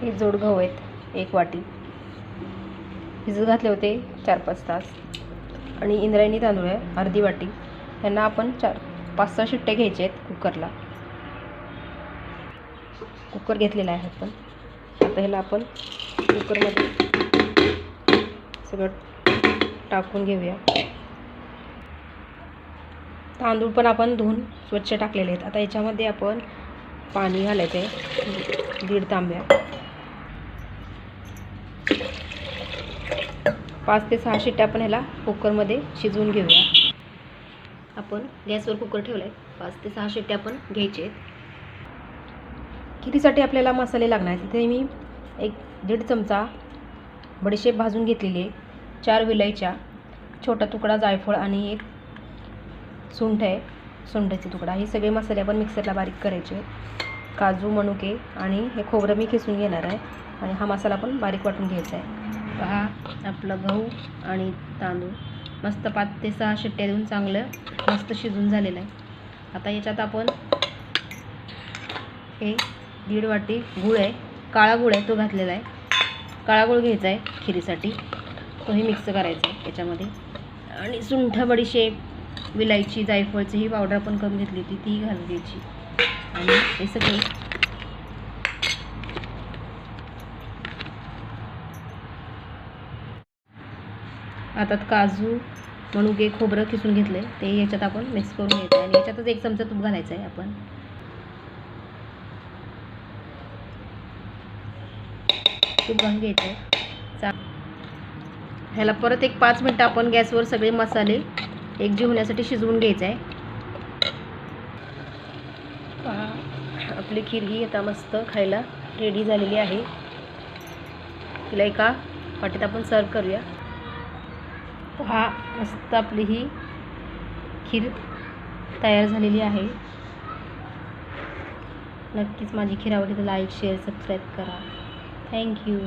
हे जोड गहू आहेत एक वाटी. भिजत घातले होते चार पाच तास. आणि इंद्रायणी तांदूळ आहे अर्धी वाटी. ह्यांना आपण चार पाच सहा शिट्ट्या घ्यायच्या आहेत कुकरला. कुकर घेतलेला आहे आपण. आता ह्याला आपण कुकरमध्ये सगळं टाकून घेऊया. तांदूळ पण आपण धुवून स्वच्छ टाकलेले आहेत. आता याच्यामध्ये आपण पाणी घालायचं आहे दीड तांब्या. पाच ते सहा शिट्ट्या आपण ह्याला कुकरमध्ये शिजवून घेऊया. आपण गॅसवर कुकर ठेवला आहे पाच ते सहा शिट्ट्या आपण घ्यायचे आहेत. खिरीसाठी आपल्याला मसाले लागणार आहेत? तिथे मी एक दीड चमचा बडीशेप भाजून घेतलेली आहे. चार विलाईच्या छोटा तुकडा जायफळ आणि एक सुंठ आहे. सुंठाचा तुकडा. हे सगळे मसाले आपण मिक्सरला बारीक करायचे काजू मनुके आणि हे खोबरं मी खिसून घेणार आहे. आणि हा मसाला पण बारीक वाटून घ्यायचा आहे. पहा आपलं गहू आणि तांदूळ. मस्त पाच ते सहा शिट्ट्या देऊन चांगलं मस्त शिजून झालेलं आहे. आता याच्यात आपण हे दीड वाटी गूळ आहे काळा गूळ आहे तो घातलेला आहे. काळा गूळ घ्यायचा आहे खिरीसाठी. तोही मिक्स करायचा आहे याच्यामध्ये. आणि सुंठ बडीशेप विलायची जायफळची ही पावडर आपण करून घेतली होती ती घालून घ्यायची. आणि हे सगळे आता काजू मनुके खोबरं किसून घेतले. ते याच्यात आपण मिक्स करून घ्यायचं आहे. आणि याच्यातच एक चमचा तूप घालायचं आहे आपण. तूप घालून घ्यायचं आहे. चा ह्याला परत एक पाच मिनटं आपण गॅसवर सगळे मसाले एकजीव होण्यासाठी शिजवून घ्यायचं आहे. आपली खीर ही आता मस्त खायला रेडी झालेली आहे. तिला एका वाटीत आपण सर्व करूया. पहा मस्त आपली ही खीर तयार झालेली आहे. नक्कीच माझी खीर आवडली तर लाईक शेअर सबस्क्राईब करा. Thank you